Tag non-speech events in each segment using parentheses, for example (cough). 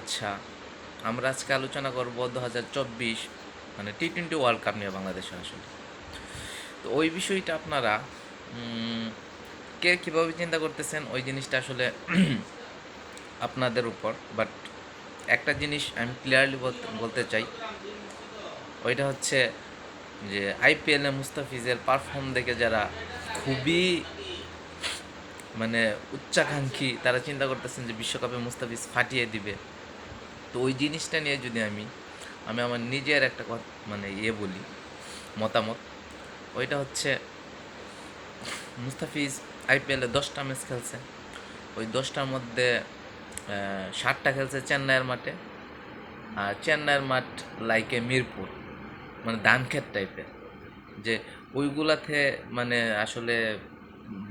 আচ্ছা আমরা আজকে আলোচনা করব দু হাজার চব্বিশ মানে টি টোয়েন্টি ওয়ার্ল্ড কাপ নিয়ে বাংলাদেশে আসলে। তো ওই বিষয়টা আপনারা কে কীভাবে চিন্তা করতেছেন? ওই জিনিসটা আসলে (clears throat) আপনাদের উপর বাট একটা জিনিস আমি ক্লিয়ারলি বলতে চাই। ওইটা হচ্ছে যে আইপিএলে মুস্তাফিজের পারফর্ম দেখে যারা খুবই মানে উচ্চাকাঙ্ক্ষী, তারা চিন্তা করতেছেন যে বিশ্বকাপে মুস্তাফিজ ফাটিয়ে দিবে। তো ওই জিনিসটা নিয়ে যদি আমি আমি আমার নিজের একটা কথা মানে ইয়ে বলি, মতামত, ওইটা হচ্ছে মুস্তাফিজ আইপিএলে দশটা ম্যাচ খেলছে। ওই দশটার মধ্যে সাতটা খেলছে চেন্নাইয়ের মাঠে আর চেন্নাইয়ের মাঠ লাইকে মিরপুর মানে ধানক্ষেত টাইপের যে ওইগুলাতে মানে আসলে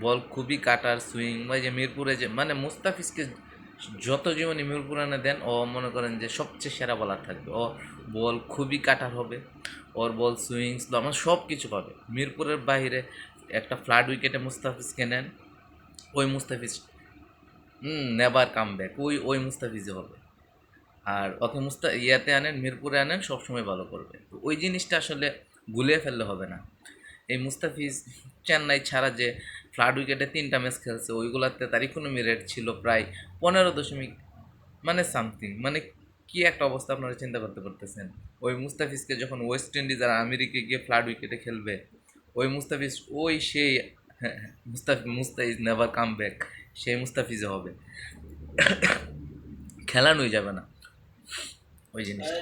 বল খুবই কাটার সুইং বা যে মিরপুরে যে মানে মুস্তাফিজকে যত জীবনে মিরপুর এনে দেন, ও মনে করেন যে সবচেয়ে সেরা বলার থাকবে। ও বল খুবই কাটার হবে, ওর বল সুইংস আমার সব কিছু পাবে। মিরপুরের বাইরে একটা ফ্লাড উইকেটে মুস্তাফিজকে নেন, ওই মুস্তাফিজ নেবার কাম ব্যাক ওই ওই মুস্তাফিজে হবে। আর ওকে মুস্তা, ইয়াতে আনেন, মিরপুরে আনেন, সবসময় ভালো করবে। তো ওই জিনিসটা আসলে গুলিয়ে ফেললে হবে না। এই মুস্তাফিজ, চেন্নাই ছাড়া যে ফ্লাড উইকেটে তিনটা ম্যাচ খেলছে, ওইগুলাতে তার ইকোনমি রেট ছিল প্রায় পনেরো দশমিক মানে সামথিং মানে কি একটা অবস্থা আপনারা চিন্তা করতে পারতেছেন? ওই মুস্তাফিজকে যখন ওয়েস্ট ইন্ডিজ আর আমেরিকা গিয়ে ফ্লাড উইকেটে খেলবে, ওই মুস্তাফিজ, ওই সেই Mustafiz Mustafiz never come back সেই মুস্তাফিজে হবে। খেলানোই যাবে না। ওই জিনিসটা।